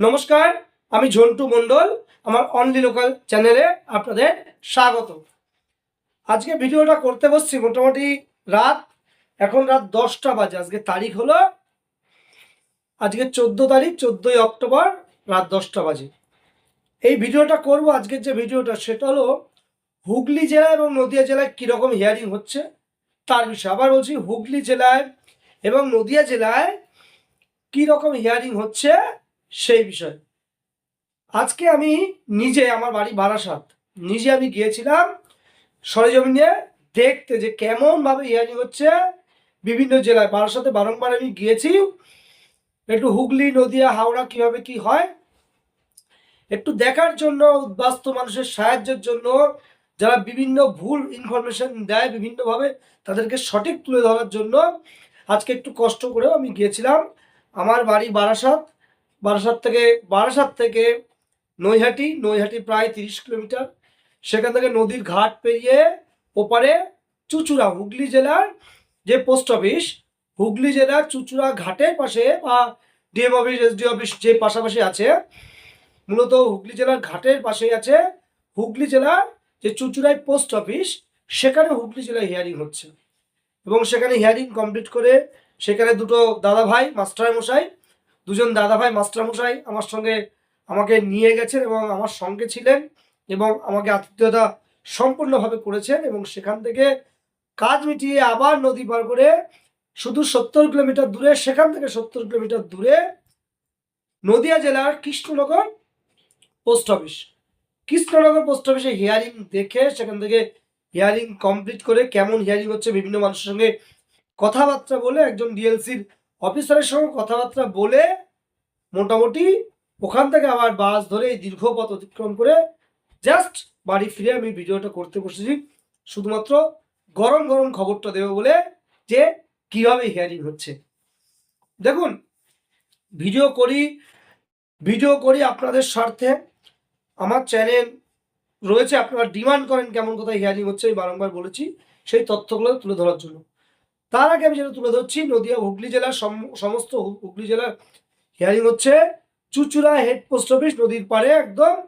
নমস্কার, আমি ঝন্টু মণ্ডল, আমার অনলি লোকাল চ্যানেলে আপনাদের স্বাগত। আজকে ভিডিওটা করতে বসছি মোটামুটি রাত, এখন রাত দশটা বাজে, আজকে তারিখ হলো, আজকে চোদ্দ তারিখ, চোদ্দোই অক্টোবর, রাত দশটা বাজে। এই ভিডিওটা করব, আজকের যে ভিডিওটা, সেটা হলো হুগলি জেলা এবং নদিয়া জেলায় কীরকম হিয়ারিং হচ্ছে, তার বিষয়ে। আবার বলছি হুগলি জেলায় এবং নদিয়া জেলায় কী রকম হিয়ারিং হচ্ছে সেই বিষয়। আজকে আমি নিজে আমার বাড়ি বারাসাত, নিজে আমি গিয়েছিলাম সরেজমিনে দেখতে যে কেমনভাবে হিয়ারিং হচ্ছে বিভিন্ন জেলায়। বারাসাতে বারংবার আমি গিয়েছি, একটু হুগলি, নদিয়া, হাওড়া কীভাবে কি হয়, একটু দেখার জন্য, উদ্বাস্ত মানুষের সাহায্যের জন্য যারা বিভিন্ন ভুল ইনফরমেশন দেয় বিভিন্নভাবে তাদেরকে সঠিক তুলে ধরার জন্য আজকে একটু কষ্ট করেও আমি গিয়েছিলাম। আমার বাড়ি বারাসাত বারাসাত থেকে বারাসাত থেকে নৈহাটি নৈহাটি প্রায় তিরিশ কিলোমিটার। সেখান থেকে নদীর ঘাট পেরিয়ে ওপারে চুচুড়া, হুগলি জেলার যে পোস্ট অফিস, হুগলি জেলার চুচুড়া ঘাটের পাশে বা ডিএম অফিস এসডি অফিস যে পাশাপাশি আছে, মূলত হুগলি জেলার ঘাটের পাশেই আছে হুগলি জেলার যে চুচুড়ায় পোস্ট অফিস, সেখানে হুগলি জেলায় হিয়ারিং হচ্ছে। এবং সেখানে হিয়ারিং কমপ্লিট করে সেখানে দুটো দাদা ভাই মাস্টার মশাই দুজন দাদা ভাই মাস্টার মশাই আমার সঙ্গে আমাকে নিয়ে গেছেন এবং আমার সঙ্গে ছিলেন এবং আমাকে আতিথ্যতা সম্পূর্ণভাবে করেছেন এবং সেখান থেকে কাজ মিটিয়ে আবার নদী পার করে শুধু সত্তর কিলোমিটার দূরে, সেখান থেকে সত্তর কিলোমিটার দূরে নদিয়া জেলার Krishnanagar post office Krishnanagar post অফিসে হিয়ারিং দেখে সেখান থেকে হিয়ারিং কমপ্লিট করে কেমন হিয়ারিং হচ্ছে, বিভিন্ন মানুষের সঙ্গে কথাবার্তা বলে একজন ডিএলসির অফিসারের সঙ্গে কথাবার্তা বলে মোটামুটি ওখান থেকে আবার বাস ধরে এই দীর্ঘ পথ অতিক্রম করে জাস্ট বাড়ি ফিরে আমি ভিডিওটা করতে বসেছি। শুধুমাত্র গরম গরম খবরটা দেবো বলে যে কীভাবে হিয়ারিং হচ্ছে। দেখুন ভিডিও করি ভিডিও করি আপনাদের স্বার্থে। আমার চ্যানেল রয়েছে, আপনারা ডিমান্ড করেন কেমন কোথায় হিয়ারিং হচ্ছে, আমি বারংবার বলেছি, সেই তথ্যগুলো তুলে ধরার জন্য। তার আগে আমি যেটা তুলে ধরছি, নদিয়া হুগলি জেলার সম- সমস্ত হুগলি জেলার হিয়ারিং হচ্ছে, চুচুড়া হেড পোস্ট অফিস নদীর পাড়ে একদম,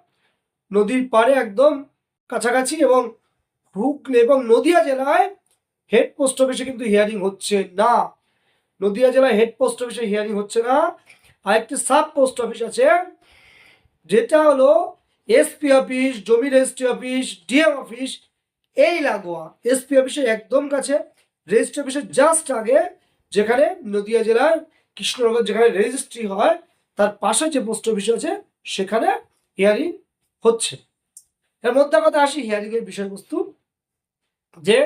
নদীর পাড়ে একদম কাছাকাছি এবং হুগলি এবং নদিয়া জেলায় হেড পোস্ট অফিসে কিন্তু হিয়ারিং হচ্ছে না। নদিয়া জেলায় হেড পোস্ট অফিসে হিয়ারিং হচ্ছে না। আর একটি সাব পোস্ট অফিস আছে, যেটা হলো এসপি অফিস জমি রেজিস্ট্রি অফিস ডিএম অফিস এই লাগোয়া। এসপি অফিসের একদম কাছে রেজিস্ট্রি অফিসের জাস্ট আগে যেখানে নদিয়া জেলার কৃষ্ণনগর যেখানে রেজিস্ট্রি হয়, তার পাশে যে পোস্ট অফিস আছে, সেখানে হিয়ারিং হচ্ছে। এর মধ্যে কথা আসি হিয়ারিং এর বিষয়বস্তু, যে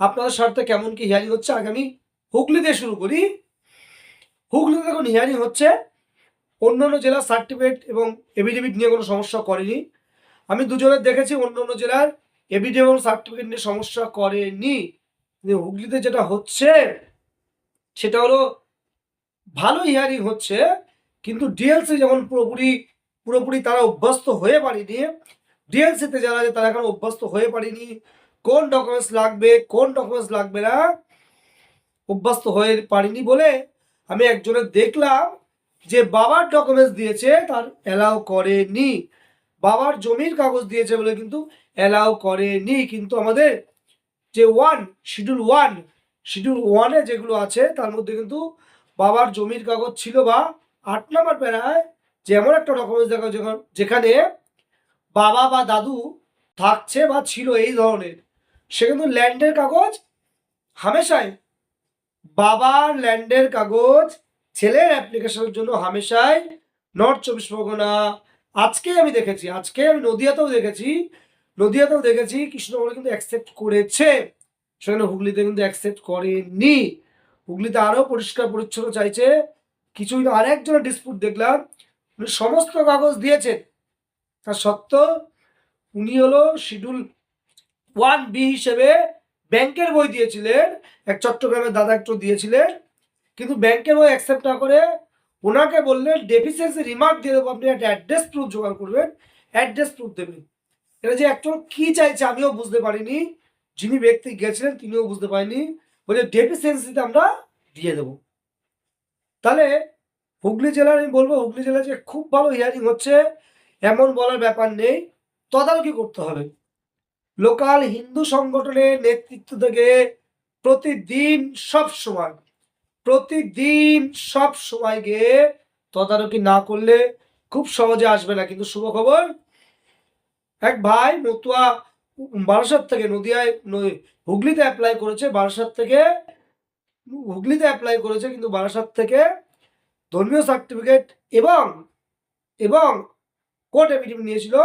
আপনাদের স্বার্থে কেমন কি হিয়ারিং হচ্ছে। আগে আমি হুগলি দিয়ে শুরু করি। হুগলিতে দেখুন হিয়ারিং হচ্ছে অন্য অন্য জেলার সার্টিফিকেট এবং এভিডেভিট নিয়ে কোনো সমস্যা করেনি। আমি দুজনের দেখেছি অন্য অন্য জেলার এভিডেভিট এবং সার্টিফিকেট নিয়ে সমস্যা করেনি। হুগলিতে যেটা হচ্ছে, সেটা হলো ভালো হিয়ারিং হচ্ছে, কিন্তু ডিএলসি যেমন পুরোপুরি পুরোপুরি তারা অভ্যস্ত হয়ে পারেনি। ডিএলসিতে যারা আছে, তারা এখন অভ্যস্ত হয়ে পারেনি। কোন ডকুমেন্টস লাগবে, কোন ডকুমেন্টস লাগবে না, অভ্যস্ত হয়ে পারিনি বলে আমি একজনের দেখলাম যে বাবার ডকুমেন্টস দিয়েছে, তার অ্যালাউ করেনি। বাবার জমির কাগজ দিয়েছে বলে কিন্তু অ্যালাউ করেনি, কিন্তু আমাদের যে ওয়ান শিডিউল ওয়ান শিডিউল ওয়ানে যেগুলো আছে, তার মধ্যে কিন্তু বাবার জমির কাগজ ছিল বা আট নম্বর প্যারায় যে এমন একটা ডকুমেন্টস দেখা যেখানে বাবা বা দাদু থাকছে বা ছিল এই ধরনের। সে কিন্তু ল্যান্ডের কাগজ হামেশাই বাবার ল্যান্ডের কাগজ ছেলের অ্যাপ্লিকেশনের জন্য হামেশাই নর্থ চব্বিশ পরগনা। আজকে আমি দেখেছি, আজকে আমি নদিয়াতেও দেখেছি নদিয়াতেও দেখেছি কৃষ্ণনগরে কিন্তু অ্যাকসেপ্ট করেছে। সেখানে হুগলিতে কিন্তু অ্যাকসেপ্ট করেনি। হুগলিতে আরও পরিষ্কার পরিচ্ছন্ন চাইছে। কিছুদিন আরেকজনের ডিসপুট দেখলাম। উনি সমস্ত কাগজ দিয়েছেন তা সত্ত্বেও উনি হলো শিডিউল ওয়ান বি হিসেবে ব্যাংকের বই দিয়েছিলেন। এক চট্টগ্রামের দাদা একটু দিয়েছিলেন। কিন্তু ব্যাংকের বই অ্যাকসেপ্ট না করে ওনাকে বললেন ডেফিসিয়েন্সি রিমার্ক দিয়ে দেবো। আপনি একটা অ্যাড্রেস প্রুফ জোগাড় করবেন। অ্যাড্রেস প্রুফ দেবেন। এটা যে অ্যাকচুয়াল কি চাইছে আমিও বুঝতে পারিনি। যিনি ব্যক্তি গেছিলেন তিনিও বুঝতে পারেনি। বলে ডেফিসিয়েন্সিতে আমরা দিয়ে দেবো। তাহলে হুগলি জেলার আমি বলব, হুগলি জেলায় যে খুব ভালো হিয়ারিং হচ্ছে, এমন বলার ব্যাপার নেই। তদারকি করতে হবে। লোকাল হিন্দু সংগঠনের নেতৃত্ব থেকে প্রতিদিন সব সময়, প্রতিদিন সব সময় গিয়ে তদারকি না করলে খুব সহজে আসবে না। কিন্তু শুভ খবর এক ভাই মতুয়া বারাসাত থেকে নদিয়ায় হুগলিতে অ্যাপ্লাই করেছে, বারাসাত থেকে, হুগলিতে অ্যাপ্লাই করেছে কিন্তু বারাসাত থেকে ধর্মীয় সার্টিফিকেট এবং এবং কোর্ট এফিডেভিট নিয়েছিল।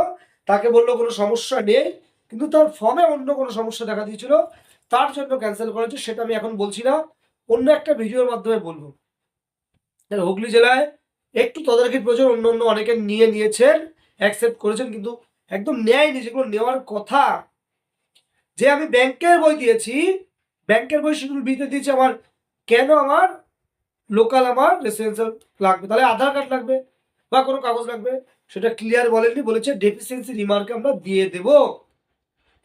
তাকে বলল কোনো সমস্যা নেই, কিন্তু তার ফর্মে অন্য কোনো সমস্যা দেখা দিয়েছিল। তার জন্য ক্যান্সেল করেছে, সেটা আমি এখন বলছি না। অন্য একটা ভিডিওর মাধ্যমে বলব। হুগলি জেলায় একটু তদারকির প্রয়োজন অন্য অন্য অনেকে নিয়ে নিয়েছেন অ্যাকসেপ্ট করেছেন, কিন্তু একদম নেয়নি যেগুলো নেওয়ার কথা। যে আমি ব্যাংকের বই দিয়েছি, ব্যাংকের বই শিডিউল বিতে দিয়েছি আমার। কেন আমার? লোকাল আমার রেসিডেন্সিয়াল লাগবে। তাহলে আধার কার্ড লাগবে বা কোনো কাগজ লাগবে। সেটা ক্লিয়ার বলেননি, বলেছে ডেফিসিয়েন্সি রিমার্কে আমরা দিয়ে দেব।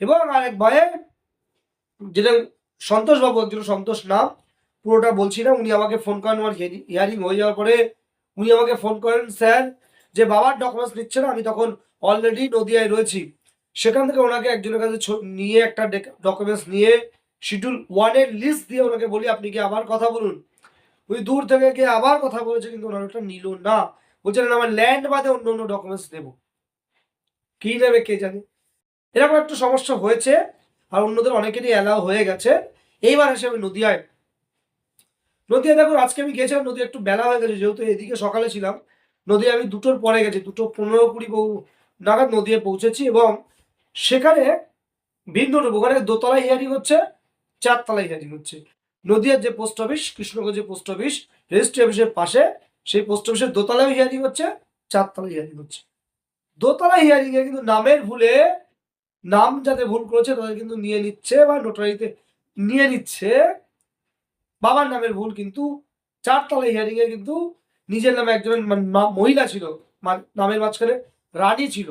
এবং আরেক ভয়ে যেটা সন্তোষবাবু একজন সন্তোষ নাম, পুরোটা বলছি না, উনি আমাকে ফোন করেন, আমার হিয়ারিং হয়ে যাওয়ার পরে উনি আমাকে ফোন করেন, স্যার, যে বাবার ডকুমেন্টস নিচ্ছে না, আমি তখন অলরেডি নদিয়ায় রয়েছি। সেখান থেকে ওনাকে একজনের কাছে নিয়ে একটা ডকুমেন্টস নিয়ে শিডিউল ওয়ানের লিস্ট দিয়ে ওনাকে বলি, আপনি কি আবার কথা বলুন? ওই দূর থেকে গিয়ে আবার কথা বলেছে, কিন্তু ওনার ওটা নিল না। বলছিলেন আমার ল্যান্ড বাদে অন্য অন্য ডকুমেন্টস নেব। কি নেবে কে জানে? এরকম একটু সমস্যা হয়েছে, আর অন্যদের অনেকেরই অ্যালাউ হয়ে গেছে। এইবার এসে আমি নদিয়ায়। নদিয়া দেখুন, আজকে আমি গেছিলাম নদী একটু বেলা হয়ে গেছে, যেহেতু এদিকে সকালে ছিলাম। নদী আমি দুটোর পরে গেছি, দুটো পনেরো কুড়ি নাগাদ নদিয়ে পৌঁছেছি এবং সেখানে ভিন্ন রূপ ওখানে দোতলায় হিয়ারিং হচ্ছে চারতলায় হিয়ারিং হচ্ছে। নদিয়ার যে post office Krishnaganj post office registry অফিসের পাশে সেই পোস্ট অফিসের দোতলায় হিয়ারিং হচ্ছে, চারতলায় হিয়ারিং হচ্ছে। দোতলা হিয়ারিং এ কিন্তু নামের ভুলে নাম যাতে ভুল করেছে তাদের কিন্তু নিয়ে নিচ্ছে বা নোটারিতে নিয়ে নিচ্ছে। বাবার নামের ভুল কিন্তু চারতলায় হিয়ারিং এ কিন্তু নিজের নামে একজন মা- মা- মহিলা ছিল নামের মাঝখানে রানী ছিল।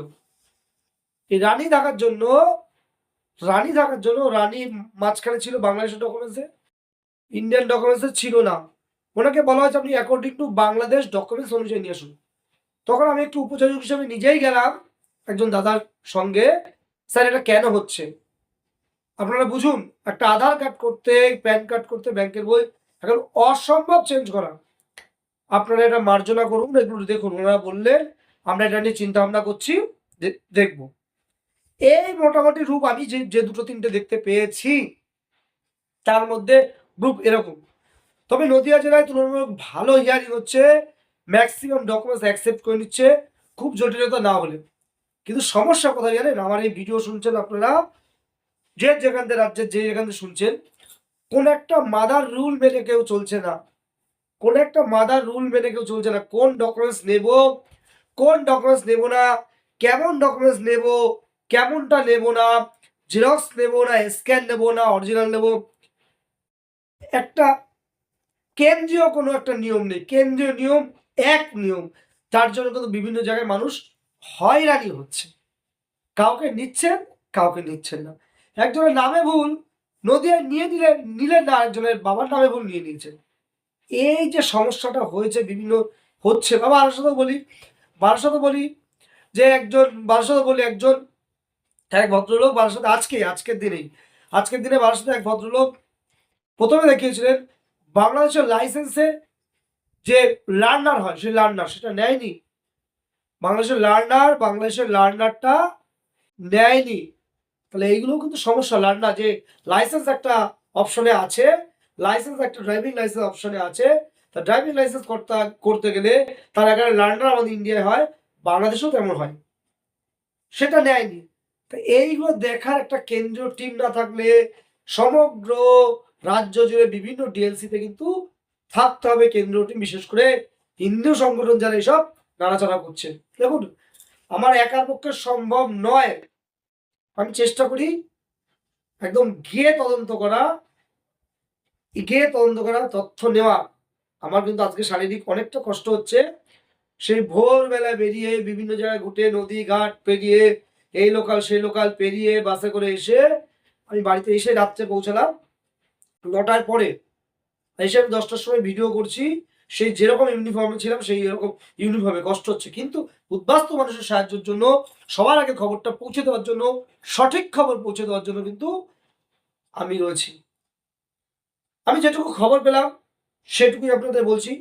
এই রানী থাকার জন্য, রানী থাকার জন্য রানী মাঝখানে ছিল বাংলাদেশের ডকুমেন্টসে ইন্ডিয়ান ডকুমেন্টসে ছিল না। ওনাকে বলা হয়েছে আপনি অ্যাকর্ডিং টু বাংলাদেশ ডকুমেন্টস অনুযায়ী নিয়ে আসুন। তখন আমি একটু উপযোজক হিসেবে নিজেই গেলাম একজন দাদার সঙ্গে। স্যার, এটা কেন হচ্ছে? আপনারা বুঝুন, একটা আধার কার্ড করতে, প্যান কার্ড করতে ব্যাংকের বই এখন অসম্ভব চেঞ্জ করা। আপনারা এটা মার্জনা করুন, এগুলো দেখুন। ওনারা বললেন আমরা এটা নিয়ে চিন্তা ভাবনা করছি দেখব। এই মোটামুটি রূপ আমি যে যে দুটো তিনটে দেখতে পেয়েছি, তার মধ্যে গ্রুপ এরকম। তবে নদিয়া জেলায় তুলনামূলক ভালো হিয়ারিং হচ্ছে ম্যাক্সিমাম ডকুমেন্টস অ্যাকসেপ্ট করে নিচ্ছে, খুব জটিলতা না হলে। কিন্তু সমস্যা কোথায় জানেন? আমার এই ভিডিও শুনছেন আপনারা, যে যেখান থেকে রাজ্যের যে যেখান থেকে শুনছেন, কোন একটা মাদার রুল মেনে কেউ চলছে না। কোন একটা মাদার রুল মেনে কেউ চলছে না। কোন ডকুমেন্টস নেব কোন ডকুমেন্টস নেব না? কেমন ডকুমেন্টস নেব? কেমনটা নেব না? জেরক্স নেব না স্ক্যান নেব না অরিজিনাল নেব? একটা কেন্দ্রীয় কোনো একটা নিয়ম নেই। কেন্দ্রীয় নিয়ম, এক নিয়ম। তার জন্য কিন্তু বিভিন্ন জায়গায় মানুষ হয়রানি হচ্ছে। কাউকে নিচ্ছেন কাউকে নিচ্ছেন না। একজনের নামে ভুল, নদিয়ায় নিয়ে নিলেন নিলেন না একজনের বাবার নামে ভুল নিয়ে নিয়েছেন। এই যে সমস্যাটা হয়েছে, বিভিন্ন হচ্ছে বা বারাসাতে বলি। বারাসাতে বলি যে একজন বারাসাতে বলি একজন, এক ভদ্রলোক বারাসাতে আজকে, আজকের দিনেই, আজকের দিনে বারাসাতে এক ভদ্রলোক প্রথমে দেখিয়েছিলেন বাংলাদেশের লাইসেন্সে যে লার্নার হয় সেই লার্নার সেটা নেয়নি। বাংলাদেশের লার্নার বাংলাদেশের লার্নারটা নেয়নি। তাহলে এইগুলো কিন্তু সমস্যা লার্নার যে লাইসেন্স একটা অপশনে আছে লাইসেন্স একটা ড্রাইভিং লাইসেন্স অপশনে আছে তা ড্রাইভিং লাইসেন্স করতে করতে গেলে তার এখানে লার্নার আমাদের ইন্ডিয়ায় হয়, বাংলাদেশেও তেমন হয়। সেটা নেয়নি। তা এইগুলো দেখার একটা কেন্দ্রীয় টিম না থাকলে সমগ্র রাজ্য জুড়ে বিভিন্ন ডিএলসিতে কিন্তু থাকতে হবে কেন্দ্রীয় টিম বিশেষ করে হিন্দু সংগঠন যারা এসব নাড়াচাড়া করছে। দেখুন, আমার একার পক্ষে সম্ভব নয়। আমি চেষ্টা করি একদম গিয়ে তদন্ত করা, গিয়ে তদন্ত করা, তথ্য নেওয়া। আমার কিন্তু আজকে শারীরিক অনেকটা কষ্ট হচ্ছে। সেই ভোরবেলায় বেরিয়ে বিভিন্ন জায়গায় ঘুটে নদী, ঘাট পেরিয়ে, এই লোকাল সেই লোকাল পেরিয়ে বাসে করে এসে আমি বাড়িতে এসে রাত্রে পৌঁছালাম। নটার পরে এসে আমি দশটার সময় ভিডিও করছি। সেই যেরকম ইউনিফর্মে ছিলাম, সেই এরকম ইউনিফর্মে কষ্ট হচ্ছে। কিন্তু উদ্বাস্ত মানুষের সাহায্যের জন্য, সবার আগে খবরটা পৌঁছে দেওয়ার জন্য, সঠিক খবর পৌঁছে দেওয়ার জন্য কিন্তু আমি রয়েছি। আমি যেটুকু খবর পেলাম সেটুকুই আপনাদের বলছি।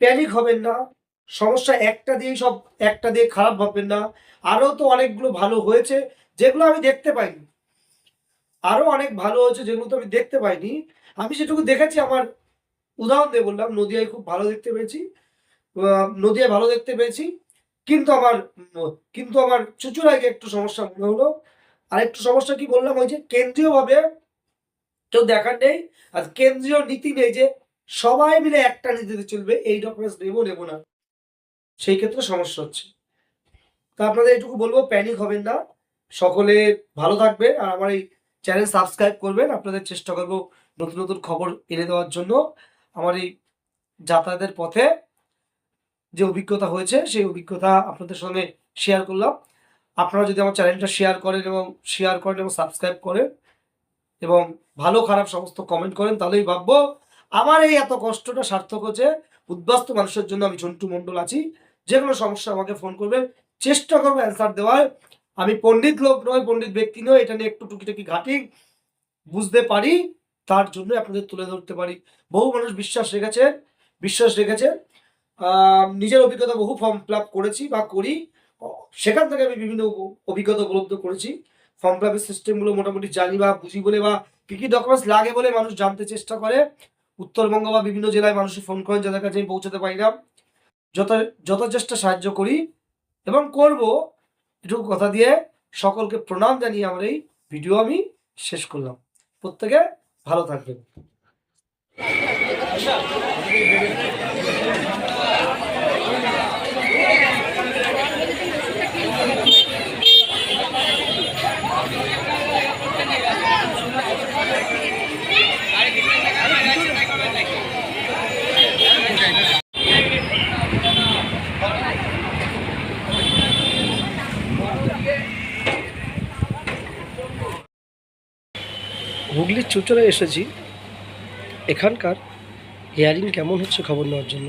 প্যানিক হবেন না। সমস্যা একটা দিয়েই সব, একটা দিয়ে খারাপ ভাববেন না। আরও তো অনেকগুলো ভালো হয়েছে, যেগুলো আমি দেখতে পাইনি। আরও অনেক ভালো হয়েছে, যেগুলো তো আমি দেখতে পাইনি। আমি সেটুকু দেখেছি, আমার উদাহরণ দিয়ে বললাম, নদিয়ায় খুব ভালো দেখতে পেয়েছি। নদিয়ায় ভালো দেখতে পেয়েছি। কিন্তু আমার কিন্তু আমার চুচুড়াকে একটু সমস্যা মনে হলো। আর একটু সমস্যা কি বললাম, ওই যে কেন্দ্রীয়ভাবে কেউ দেখার নেই, আর কেন্দ্রীয় নীতি নেই যে সবাই মিলে একটা নীতিতে চলবে, এই ডকুমেন্টস নেব নেব না। সেই ক্ষেত্রে সমস্যা হচ্ছে। তা আপনাদের এইটুকু বলব প্যানিক হবেন না। সকলে ভালো থাকবে আর আমার এই চ্যানেল সাবস্ক্রাইব করবেন। আপনাদের চেষ্টা করব নতুন নতুন খবর এনে দেওয়ার জন্য। আমার এই যাতায়াতের পথে যে অভিজ্ঞতা হয়েছে, সেই অভিজ্ঞতা আপনাদের সঙ্গে শেয়ার করলাম। আপনারা যদি আমার চ্যানেলটা শেয়ার করেন এবং শেয়ার করেন এবং সাবস্ক্রাইব করেন এবং ভালো খারাপ সমস্ত কমেন্ট করেন, তাহলেই ভাববো আমার এই এত কষ্টটা সার্থক হচ্ছে, উদ্বাস্তু মানুষের জন্য আমি ঝন্টু মণ্ডল আছি। যে কোনো সমস্যা আমাকে ফোন করবেন। চেষ্টা করব অ্যান্সার দেওয়ার। আমি পণ্ডিত লোক নয়, পণ্ডিত ব্যক্তি নয়, এটা নিয়ে একটু টুকিটাকি ঘাটি বুঝতে পারি। তার জন্য আপনাদের তুলে ধরতে পারি। বহু মানুষ বিশ্বাস রেখেছে বিশ্বাস রেখেছে। নিজের অভিজ্ঞতা বহু ফর্ম ফিল করেছি বা করি। সেখান থেকে আমি বিভিন্ন অভিজ্ঞতা উপলব্ধ করেছি। ফর্ম ফিল আপের সিস্টেমগুলো মোটামুটি জানি বা বুঝি বলে বা কী কী ডকুমেন্টস লাগে বলে মানুষ জানতে চেষ্টা করে। উত্তরবঙ্গ বা বিভিন্ন জেলায় মানুষ ফোন করেন, যাদের কাছে আমি পৌঁছাতে পারি না। যত চেষ্টা সাহায্য করি এবং করব। এটুকু কথা দিয়ে সকলকে প্রণাম জানিয়ে আমার এই ভিডিও আমি শেষ করলাম। প্রত্যেকে ভালো থাকবেন। চুচড়ায় এসেছি এখানকার হেয়ারিং কেমন হচ্ছে খবর নেওয়ার জন্য?